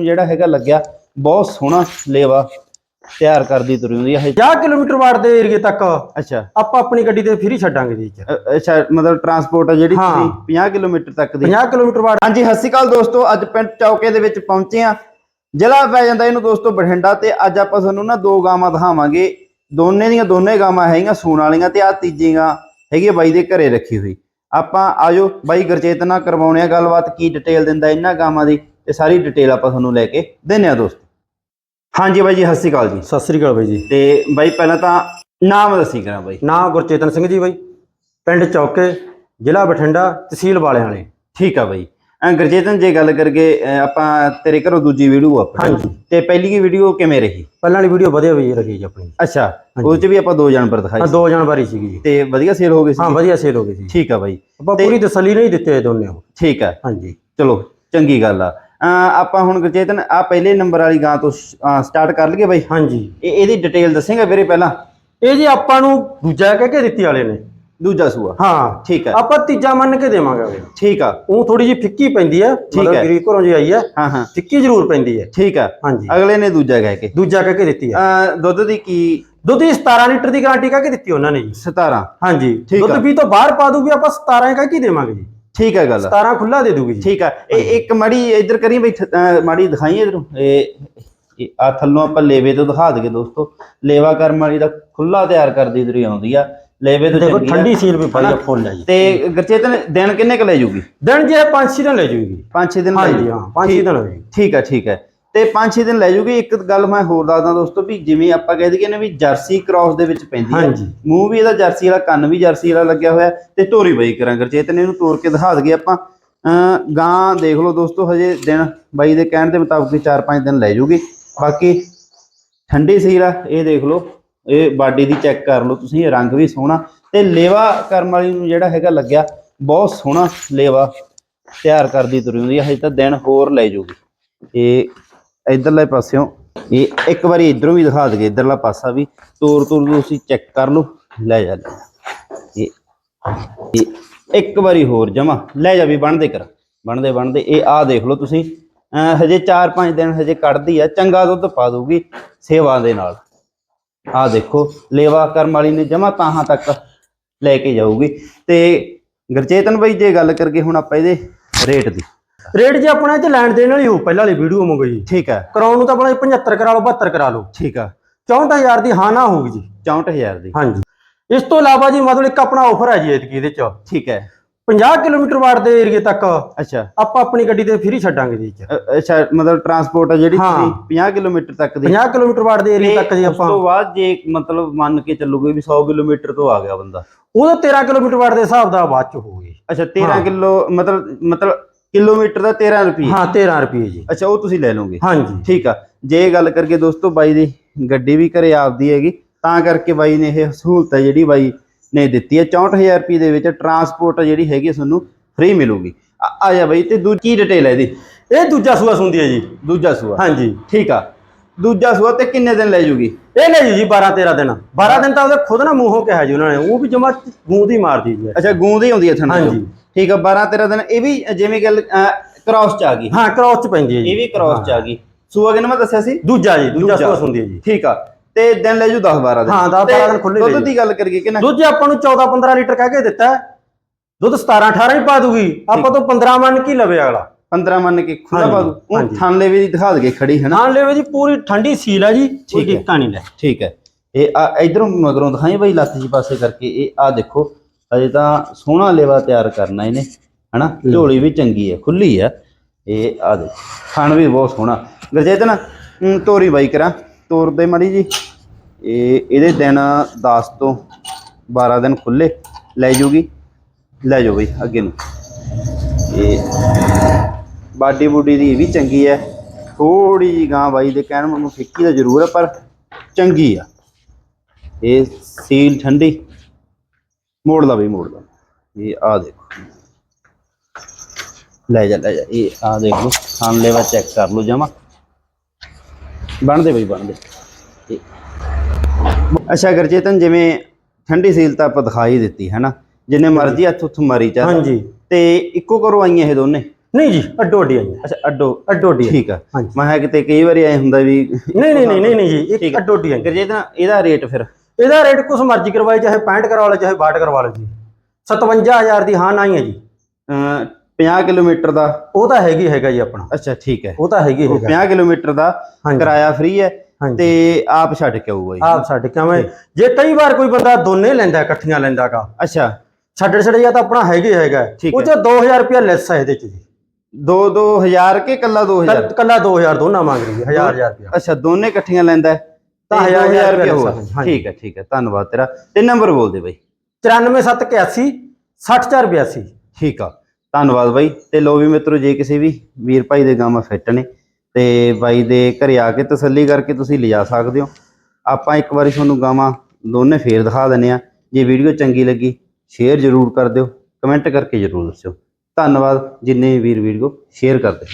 ਨੂੰ ਜਿਹੜਾ ਹੈਗਾ ਲੱਗਿਆ ਬਹੁਤ ਸੋਹਣਾ ਲੇਵਾ ਤਿਆਰ ਕਰਦੀ ਤੁਰੀ ਹੁੰਦੀ ਹੈ ਇਹ। 50 ਕਿਲੋਮੀਟਰ ਵਾਟ ਦੇ ਏਰੀਏ ਤੱਕ ਅੱਛਾ। ਆਪਾਂ ਆਪਣੀ ਗੱਡੀ ਤੇ ਫ੍ਰੀ ਛੱਡਾਂਗੇ ਜੀ ਇਹ 'ਚ। ਅ- ਅੱਛਾ ਮਤਲਬ ਟਰਾਂਸਪੋਰਟ ਆ ਜਿਹੜੀ ਹਾਂ। ਤੁਸੀਂ 50 ਕਿਲੋਮੀਟਰ ਤੱਕ ਦੀ। 50 ਕਿਲੋਮੀਟਰ ਵਾਟ। ਹਾਂਜੀ ਸਤਿ ਸ਼੍ਰੀ ਅਕਾਲ ਦੋਸਤੋ ਅੱਜ ਪਿੰਡ ਚੌਕੇ ਦੇ ਵਿੱਚ ਪਹੁੰਚੇ ਆ ਜ਼ਿਲ੍ਹਾ ਪੈ ਜਾਂਦਾ ਇਹਨੂੰ ਦੋਸਤੋ ਬਠਿੰਡਾ ਤੇ ਅੱਜ ਆਪਾਂ ਤੁਹਾਨੂੰ ਨਾ ਦੋ ਗਾਵਾਂ ਦਿਖਾਵਾਂਗੇ। ਦੋਨੇ ਦੀਆਂ ਦੋਨੇ ਗਾਵਾਂ ਹੈਗੀਆਂ ਸੂਣ ਵਾਲੀਆਂ ਤੇ ਆ ਤੀਜੀ ਗਾਂ ਹੈਗੀ ਆ ਬਾਈ ਦੇ ਘਰੇ ਰੱਖੀ ਹੋਈ। ਆਪਾਂ ਆਜੋ ਬਾਈ ਗੁਰਚੇਤ ਨਾਲ ਕਰਵਾਉਣੇ ਆ ਗੱਲਬਾਤ ਕੀ ਡਿਟੇਲ ਦਿੰਦਾ ਇਹਨਾਂ ਗਾਵਾਂ ਦੀ। ਤੇ ਸਾਰੀ ਡਿਟੇਲ ਆਪਾਂ ਤੁਹਾਨੂੰ ਲੈ ਕੇ ਦਿੰਨੇ ਆ ਦੋਸਤੋ। ਹਾਂਜੀ ਬਾਈ ਜੀ ਸਤਿ ਸ਼੍ਰੀ ਅਕਾਲ ਜੀ। ਸਤਿ ਸ੍ਰੀ ਅਕਾਲ ਬਾਈ ਜੀ। ਤੇ ਬਾਈ ਪਹਿਲਾਂ ਤਾਂ ਨਾਮ ਦੱਸੀ ਕਰਾਂ ਬਾਈ। ਨਾਂ ਗੁਰਚੇਤਨ ਸਿੰਘ ਜੀ ਬਾਈ। ਪਿੰਡ ਚੌਕੇ ਜ਼ਿਲ੍ਹਾ ਬਠਿੰਡਾ ਤਹਿਸੀਲ ਵਾਲਿਆਂ ਵਾਲੇ ਠੀਕ ਆ ਬਾਈ। ਅਹ ਗੁਰਚੇਤਨ ਜੇ ਗੱਲ ਅਹ ਆਪਾਂ ਤੇਰੇ ਘਰੋਂ ਦੂਜੀ ਵੀਡੀਓ ਆਪਣੀ। ਹਾਂਜੀ। ਤੇ ਪਹਿਲੀ ਕੀ ਵੀਡੀਓ ਕਿਵੇਂ ਰਹੀ? ਪਹਿਲਾਂ ਵਾਲੀ ਵੀਡੀਓ ਵਧੀਆ ਵੀ ਰਹੀ ਜੀ ਆਪਣੀ। ਅੱਛਾ ਉਹ ਚ ਵੀ ਆਪਾਂ ਦੋ ਜਾਨਵਰ ਦਿਖਾਏ ਹਾਂ ਦੋ ਜਾਨਵਰੀ ਸੀਗੀ ਜੀ। ਤੇ ਵਧੀਆ ਸੇਲ ਹੋ ਗਈ ਸੀ। ਹਾਂ ਵਧੀਆ ਸੇਲ ਹੋ ਗਈ ਸੀ। ਠੀਕ ਆ ਬਾਈ। ਆਪਾਂ ਪੂਰੀ ਤਸੱਲੀ ਨਹੀਂ ਦਿੱਤੇ ਇਹ ਦੋਨੇ ਉਹ। ਠੀਕ ਆ। ਹਾਂਜੀ। ਚਲੋ ਚੰਗੀ ਗੱਲ ਆ। ਆਪਾਂ ਹੁਣ ਗੁਰਚੇਤਨ ਆ ਪਹਿਲੇ ਨੰਬਰ ਵਾਲੀ ਗਾਂ ਤੋਂ ਸਟਾਰਟ ਕਰ ਲਈਏ ਬਾਈ। ਹਾਂਜੀ। ਇਹ ਇਹਦੀ ਡਿਟੇਲ ਦੱਸੇਗਾ ਵੀਰੇ ਪਹਿਲਾਂ। ਇਹ ਜੀ ਆਪਾਂ ਨੂੰ ਦੂਜਾ ਕਹਿ ਕੇ ਦਿੱਤੀ ਵਾਲੇ ਨੇ। ਦੂਜਾ ਸੂਆ। ਹਾਂ। ਠੀਕ ਆ। ਆਪਾਂ ਤੀਜਾ ਮੰਨ ਕੇ ਦੇਵਾਂਗੇ। ਠੀਕ ਆ। ਉਹ ਥੋੜੀ ਜਿਹੀ ਫਿੱਕੀ ਪੈਂਦੀ ਹੈ ਮਤਲਬ ਹੈ। ਗਰੀ ਘਰੋਂ ਜੀ ਆਈ ਹੈ ਹਾਂ ਹਾਂ। ਫਿੱਕੀ ਜ਼ਰੂਰ ਪੈਂਦੀ ਹੈ ਠੀਕ ਆ। ਹਾਂਜੀ। ਅਗਲੇ ਨੇ ਦੂਜਾ ਕਹਿ ਕੇ। ਦੂਜਾ ਕਹਿ ਕੇ ਦਿੱਤੀ ਹੈ ਅਹ ਦੁੱਧ ਦੀ ਕੀ? ਦੁੱਧ ਦੀ 17 ਲੀਟਰ ਦੀ ਗਾਰੰਟੀ ਕਹਿ ਕੇ ਦਿੱਤੀ ਉਹਨਾਂ ਨੇ ਜੀ। 17 ਹਾਂਜੀ। ਠੀਕ ਦੁੱਧ ਆ। ਵੀ ਤੋਂ ਬਾਹਰ ਪਾ ਦੂਗੀ ਆਪਾਂ 17 ਕਹਿ ਕੇ ਹੀ ਦੇਵਾਂਗੇ ਜੀ। ਠੀਕ ਆ ਗੱਲ। 17 ਖੁੱਲਾ ਦੇ ਦੂਗੀ ਜੀ। ਠੀਕ ਆ ਇਹ ਇੱਕ ਮੜੀ ਇੱਧਰ ਕਰੀ ਬਈ ਮਾੜੀ ਦਿਖਾਈ ਇਧਰੋਂ। ਇਹ ਆ ਥੱਲੋਂ ਆਪਾਂ ਲੇਵੇ ਤੋਂ ਦਿਖਾ ਦਈਏ ਦੋਸਤੋ। ਲੇਵਾ ਕਰਮ ਵਾਲੀ ਦਾ ਖੁੱਲਾ ਤਿਆਰ ਕਰਦੀ ਇਧਰ ਆਉਂਦੀ ਆ। ਲੇਵੇ ਤੋਂ ਦੇਖੋ ਆ। ਠੰਡੀ ਸੀਲ ਵੀ ਪਾਈ ਫੁੱਲ ਹੈ ਜੀ। ਤੇ ਗਰਚੇਤਨ ਦਿਨ ਕਿੰਨੇ ਕ ਲੈ ਜੂਗੀ? ਦਿਨ ਜੇ 5-6 ਦਿਨ ਲੈ ਜੂਗੀ। 5-6 ਦਿਨ ਲੈ ਜੂਗੀ। ਹਾਂ 5-6 ਦਿਨ ਹੋ ਜੂਗੀ ਠੀਕ ਆ ਠੀਕ ਹੈ। ਤੇ 5-6 ਦਿਨ ਲੈ ਜੂਗੀ। ਇੱਕ ਗੱਲ ਮੈਂ ਹੋਰ ਦੱਸਦਾ ਦੋਸਤੋ ਵੀ ਜਿਵੇਂ ਆਪਾਂ ਕਹਿ ਦਈਏ ਨਾ ਵੀ ਜਰਸੀ ਕ੍ਰਾਸ ਦੇ ਵਿੱਚ ਪੈਂਦੀ ਹੈ। ਹਾਂਜੀ। ਮੂੰਹ ਵੀ ਇਹਦਾ ਜਰਸੀ ਵਾਲਾ ਕੰਨ ਵੀ ਜਰਸੀ ਵਾਲਾ ਲੱਗਿਆ ਹੋਇਆ ਤੇ ਧੋਰੀ ਬਾਈ ਕਰਾਂ ਗਰਚੇਤਨ ਇਹਨੂੰ ਤੋੜ ਕੇ ਦਿਖਾ ਦਈਏ ਆਪਾਂ ਗਾਂ ਦੇਖ ਲਓ ਦੋਸਤੋ ਹਜੇ ਦਿਨ ਬਾਈ ਦੇ ਕਹਿਣ ਦੇ ਮੁਤਾਬਕ 4-5 ਦਿਨ ਲੈ ਜੂਗੀ। ਬਾਕੀ ਠੰਡੀ ਸੀਰ ਆ ਇਹ ਦੇਖ ਲਓ ਇਹ ਬਾਡੀ ਦੀ ਚੈੱਕ ਕਰ ਲਓ ਤੁਸੀਂ ਰੰਗ ਵੀ ਸੋਹਣਾ ਤੇ ਲੇਵਾ ਕਰਮ ਵਾਲੀ ਨੂੰ ਜਿਹੜਾ ਹੈਗਾ ਲੱਗਿਆ ਬਹੁਤ ਸੋਹਣਾ ਲੇਵਾ ਤਿਆਰ ਕਰਦੀ ਤੁਰੀ ਹੁੰਦੀ ਹੈ। ਹਜੇ ਤਾਂ ਦਿਨ ਹੋਰ ਲੈ ਜੂਗੀ। ਇਹ ਇਧਰਲੇ ਪਾਸਿਓਂ, ਇਹ ਇੱਕ ਵਾਰੀ ਇਧਰੋਂ ਵੀ ਦਿਖਾ ਦਗੇ ਇਧਰਲਾ ਪਾਸਾ ਵੀ, ਤੋਰ ਤੋਰ ਤੁਸੀਂ ਚੈੱਕ ਕਰ ਲਓ, ਲੈ ਜਾ ਇਹ ਇੱਕ ਵਾਰੀ ਹੋਰ ਜਮਾ, ਲੈ ਜਾ ਵੀ ਬਣਦੇ ਕਰ, ਬਣਦੇ ਬਣਦੇ, ਇਹ ਆ ਦੇਖ ਲਓ ਤੁਸੀਂ, ਅਹ ਹਜੇ 4-5 ਦਿਨ ਹਜੇ ਕੱਢਦੀ ਆ, ਚੰਗਾ ਦੁੱਧ ਪਾ ਦੂਗੀ ਸੇਵਾ ਦੇ ਨਾਲ। ਆ ਦੇਖੋ, ਲੇਵਾ ਕਰਮ ਵਾਲੀ ਨੇ ਜਮਾ ਤਾਹਾਂ ਤੱਕ ਲੈ ਕੇ ਜਾਊਗੀ। ਤੇ ਗੁਰਚੇਤਨ ਬਾਈ, ਜੇ ਗੱਲ ਕਰਕੇ ਹੁਣ ਆਪਾਂ ਇਹਦੇ ਰੇਟ ਦੀ ਰੇਟ ਜੇ ਆਪਣਾ ਇਹ ਚ ਲੈਣ ਦੇਣ ਵਾਲੀ ਹੋ ਪਹਿਲਾਂ ਵਾਲੀ ਵੀਡੀਓ ਮੰਗੋ ਜੀ। ਠੀਕ ਹੈ ਕਰਾਉਣ ਨੂੰ ਤਾਂ ਆਪਣਾ 75 ਕਰਾ ਲਓ 72 ਕਰਾ ਲਓ। ਠੀਕ ਆ। 64000 ਦੀ ਹਾਂ ਨਾ ਹੋਊਗੀ ਜੀ। 64000 ਦੀ। ਹਾਂਜੀ। ਇਸ ਤੋਂ ਇਲਾਵਾ ਜੀ ਮਤਲਬ ਇੱਕ ਆਪਣਾ ਆਫਰ ਹੈ ਜੀ ਐਤਕੀ ਇਹਦੇ ਚ। ਠੀਕ ਹੈ 50 ਕਿਲੋਮੀਟਰ ਵਾਟ ਦੇ ਏਰੀਏ ਤੱਕ ਅੱਛਾ। ਆਪਾਂ ਆਪਣੀ ਗੱਡੀ ਤੇ ਫ੍ਰੀ ਛੱਡਾਂਗੇ ਜੀ 'ਚ। ਅੱਛਾ ਮਤਲਬ ਟਰਾਂਸਪੋਰਟ ਜਿਹੜੀ ਹਾਂ। ਤੁਸੀਂ 50 ਕਿਲੋਮੀਟਰ ਤੱਕ ਦੀ। 50 ਕਿਲੋਮੀਟਰ ਵਾਟ ਦੇ ਏਰੀਏ ਤੱਕ ਜੀ ਉਸ ਆਪਾਂ। ਤੋਂ ਬਾਅਦ ਜੇ ਮਤਲਬ ਮੰਨ ਕੇ ਚੱਲੋਗੇ ਵੀ 100 ਕਿਲੋਮੀਟਰ ਤੋਂ ਆ ਗਿਆ ਬੰਦਾ। ਉਹਦਾ 13 ਕਿਲੋਮੀਟਰ ਵਾਟ ਦੇ ਹਿਸਾਬ ਦਾ ਬਾਅਦ ਚ ਹੋਊਗੀ। ਅੱਛਾ 13 ਹਾਂ। ਕਿਲੋ ਮਤਲਬ ਮਤਲਬ ਕਿਲੋਮੀਟਰ ਦਾ 13 ਰੁਪਏ ਹਾਂ 13 ਰੁਪਏ ਜੀ। ਅੱਛਾ ਉਹ ਤੁਸੀਂ ਲੈ ਲਓਗੇ। ਹਾਂਜੀ। ਠੀਕ ਆ। ਜੇ ਗੱਲ ਕਰਕੇ ਦੋਸਤੋ ਬਾਈ ਦੀ ਗੱਡੀ ਵੀ ਘਰੇ ਆਪਦੀ ਹੈਗੀ ਤਾਂ ਕਰਕੇ ਬਾਈ ਨੇ ਇਹ ਸਹੂਲਤ ਹੈ ਜਿਹੜੀ ਬਾਈ ਨੇ ਦਿੱਤੀ ਹੈ। 64000 ਰੁਪਏ ਦੇ ਵਿੱਚ ਟਰਾਂਸਪੋਰਟ ਜਿਹੜੀ ਹੈਗੀ ਤੁਹਾਨੂੰ ਫ੍ਰੀ ਮਿਲੂਗੀ। ਆ- ਜਾ ਬਾਈ ਤੇ ਦੂਜੀ ਡਿਟੇਲ ਹੈ ਇਹਦੀ? ਇਹ ਦੂਜਾ ਸੂਆ ਸੁੰਦੀ ਹੈ ਜੀ। ਦੂਜਾ ਸੂਆ। ਹਾਂਜੀ। ਠੀਕ ਆ। ਦੂਜਾ ਸੂਆ ਤੇ ਕਿੰਨੇ ਦਿਨ ਲੈ ਜੂਗੀ? ਇਹ ਲੈ ਜੀ 12 13 ਦਿਨ। 12 ਦਿਨ ਤਾਂ ਉਹਦੇ ਖੁਦ ਨਾ ਮੂੰਹੋਂ ਕਿਹਾ ਜੀ ਉਹਨਾਂ ਨੇ। ਉਹ ਵੀ ਜਮਾ ਗੂੰਦ ਹੀ ਮਾਰਦੀ ਜੀ ਅੱਛਾ ਗੂੰਦ ਹੀ ਆਉਂਦੀ ਹੈ ਥਣ ਹਾਂਜੀ। ਠੀਕ ਆ 12 13 ਦਿਨ ਇਹ ਵੀ ਜਿਵੇਂ ਗੱਲ ਕ੍ਰਾਸ ਚ ਆ ਗਈ। ਹਾਂ ਕ੍ਰਾਸ ਚ ਪੈਂਦੀ ਹੈ ਜੀ। ਇਹ ਵੀ ਕ੍ਰਾਸ ਚ ਆ ਗਈ। ਸੂਆ ਕਿੰਨਾ ਮੈਂ ਦੱਸਿਆ ਸੀ? ਦੂਜਾ ਜੀ ਦੂਜਾ ਸੂਆ ਸੁੰਦੀ ਹੈ ਜੀ। ਠੀਕ ਆ ਤੇ ਦਿਨ ਲੈ ਜੂ 10 12 ਦਿਨ। ਹਾਂ, ਦਸ ਤੇ ਬਾਰਾਂ ਦਿਨ ਖੁੱਲ੍ਹੇ ਲੈ ਦੁੱਧ। ਦੀ ਗੱਲ ਕਰੀਏ ਕਿ ਨਾ ਦੁੱਧ ਆਪਾਂ ਨੂੰ 14 15 ਲੀਟਰ ਕਹਿ ਕੇ ਦਿੱਤਾ। ਦੁੱਧ 17 18 ਹੀ ਪਾ ਦੂਗੀ। ਆਪਾਂ ਤੋਂ 15 ਮੰਨ ਕੀ ਲਵੇ ਅਗਲਾ। 15 ਮੰਨ ਕੇ ਖੁੱਲਾ ਪਾ ਦੂ। ਉਹ। ਥਾਲੇ ਵੀ ਦਿਖਾ ਦਗੇ ਖੜੀ ਹੈ ਨਾ ਲੈਵੇ ਜੀ ਪੂਰੀ ਠੰਡੀ ਸੀਲ ਹੈ ਜੀ ਕੋਈ ਠੀਕ ਹੈ। ਦਿੱਕਤ ਨਹੀਂ ਲੈ। ਠੀਕ ਹੈ। ਇਹ ਆ ਇਧਰੋਂ ਮਗਰੋਂ ਦਿਖਾਈ ਬਈ ਲੱਤ ਜੀ ਪਾਸੇ ਕਰਕੇ। ਇਹ ਆ ਦੇਖੋ ਅਜੇ ਤਾਂ ਸੋਹਣਾ ਲੇਵਾ ਤਿਆਰ ਕਰਨਾ ਇਹਨੇ ਹਨਾ? ਝੋਲੀ ਵੀ ਚੰਗੀ ਹੈ ਖੁੱਲੀ ਆ ਇਹ ਆ ਦੇ ਖਾਣ ਵੀ ਬਹੁਤ ਸੋਹਣਾ। ਗਰਜੇਤਨ ਅਮ, ਤੋਰੀ ਬਾਈ ਕਰਾਂ ਤੋਰ ਦੇ ਮੜੀ ਜੀ। ਇਹ ਇਹਦੇ ਦਿਨ 10 ਤੋਂ 12 ਦਿਨ ਖੁੱਲੇ ਲੈ ਜੂਗੀ। ਲੈ ਜਾਓ ਬਈ ਅੱਗੇ ਨੂੰ। ਇਹ ਬਾਡੀ ਬੂਡੀ ਦੀ ਵੀ ਚੰਗੀ ਹੈ। ਥੋੜੀ ਜੀ ਗਾਂ ਬਾਈ ਦੇ ਕਹਿਣ ਮੈਨੂੰ ਫਿੱਕੀ ਦਾ ਜ਼ਰੂਰ ਹੈ ਪਰ ਚੰਗੀ ਆ। ਇਹ ਸੀਲ ਠੰਡੀ। ਮੋੜ ਲਾ ਬਈ ਮੋੜ ਲਾ। ਇਹ ਆ ਦੇਖੋ। ਲੈ ਜਾ ਲੈ ਜਾ ਇਹ ਆ ਦੇਖ ਲਓ। ਖਾਨ ਲੈਵਾ ਚੈੱਕ ਕਰ ਲਓ ਜਮਾ। ਬਣਦੇ ਬਈ ਬਣਦੇ। ਅੱਛਾ ਗਰਚੇਤਨ ਜਿਵੇਂ ਠੰਡੀ ਸੀਲ ਤਾਂ ਆਪਾਂ ਦਿਖਾਈ ਦਿੱਤੀ ਹੈ ਨਾ? ਜਿੰਨੇ ਮਰਜ਼ੀ ਹੱਥ ਉੱਥ ਮਾਰੀ ਚਾ ਹਾਂਜੀ। ਤੇ ਇੱਕੋ ਘਰੋਂ ਆਈਆਂ ਇਹ ਦੋਨੇ? ਨਹੀਂ ਜੀ ਅੱਡੋ ਅੱਡੀ ਆਈਆਂ। ਅੱਛਾ ਅੱਡੋ। ਅੱਡੋ ਅੱਡੀ ਠੀਕ ਆ। ਮੈਂ ਕਿਹਾ ਕਿਤੇ ਕਈ ਵਾਰੀ ਐ ਹੁੰਦਾ ਵੀ ਨਹੀਂ ਨਹੀਂ ਨਹੀਂ ਨਹੀਂ ਜੀ ਇੱਕ। ਅੱਡੋ ਅੱਡੀ ਆਈਆਂ। ਗਰਜੀਤ ਨਾ ਇਹਦਾ ਰੇਟ ਫਿਰ? ਇਹਦਾ ਰੇਟ ਕੁਛ ਮਰਜ਼ੀ ਕਰਵਾਏ ਚਾਹੇ 65 ਕਰਵਾ ਲਓ ਚਾਹੇ 62 ਕਰਵਾ ਲਓ ਜੀ। 57000 ਦੀ ਹਾਂ ਨਾ ਹੀ ਹੈ ਜੀ। ਅਹ 50 ਕਿਲੋਮੀਟਰ ਦਾ? ਉਹ ਤਾਂ ਹੈਗੀ ਹੈਗਾ ਜੀ ਆਪਣਾ। ਅੱਛਾ ਠੀਕ ਹੈ। ਉਹ ਤਾਂ ਹੈਗੀ ਹੈਗਾ। 50 ਕਿਲੋਮੀਟਰ ਦਾ ਕਿਰਾਇਆ ਫ੍ਰੀ ਹੈ ਤੇ ਆਪ ਛੱਡ ਕੇ ਆਊਗਾ ਜੀ। ਆਪ ਛੱਡ ਕਿਵੇਂ ਜੇ ਕਈ ਵਾਰ ਕੋਈ ਬੰਦਾ ਦੋਨੇ ਲੈਂਦਾ ਇਕੱਠੀਆਂ ਲੈਂਦਾਗਾ। ਅੱਛਾ। ਛੱਡ ਛੱਡ ਜਾਂ ਤਾਂ ਆਪਣਾ ਹੈਗੇ ਹੈਗਾ। ਉਹ ਚ 2000 ਰੁਪਇਆ ਲੈਸ ਹੈ ਇਹਦੇ ਚ ਜੀ। 2 2000 ਕੇ ਕੱਲਾ 2000 ਕੱਲ- ਕੱਲਾ 2000 ਦੋਨਾਂ ਮੰਗ ਰਹੀ ਹੈ 1000 1000 ਰੁਪਇਆ। ਅੱਛਾ ਦੋਨੇ ਇਕੱਠੀਆਂ ਲੈਂਦਾ ਤਾਂ ਤਾਂ ਹਜ਼ਾਰ 1000 ਰੁਪਇਆ ਰੁਪਏ ਹੋਰ। ਲੈਸ ਹੈ, ਹਾਂਜੀ। ਠੀਕ ਹੈ ਠੀਕ ਹੈ। ਧੰਨਵਾਦ ਤੇਰਾ। ਤੇ ਨੰਬਰ ਬੋਲ ਦੇ ਬਾਈ। 94781 60482 ਠੀਕ ਆ। ਧੰਨਵਾਦ ਬਾਈ। ਤੇ ਲੋ ਵੀ ਮਿੱਤਰੋ ਜੇ ਕਿਸੇ ਵੀ ਵੀਰ ਭਾਈ ਦੇ ਗਾਵਾਂ ਫਿੱਟ ਨੇ ਤੇ ਬਾਈ ਦੇ ਘਰੇ ਆ ਕੇ ਤਸੱਲੀ ਕਰਕੇ ਤੁਸੀਂ ਲਿਜਾ ਸਕਦੇ ਹੋ। ਆਪਾਂ ਇੱਕ ਵਾਰੀ ਤੁਹਾਨੂੰ ਗਾਵਾਂ ਦੋਨੇ ਫੇਰ ਦਿਖਾ ਦਿੰਨੇ ਆ ਜੇ ਵੀਡੀਓ ਚੰਗੀ ਲੱਗੀ ਸ਼ੇਅਰ ਜ਼ਰੂਰ ਕਰ ਦਿਓ। ਕਮੈਂਟ ਕਰਕੇ ਜ਼ਰੂਰ ਦੱਸਿਓ। ਧੰਨਵਾਦ। ਜਿੰਨੇ ਵੀਰ ਵੀਡੀਓ ਸ਼ੇਅਰ ਕਰਦੇ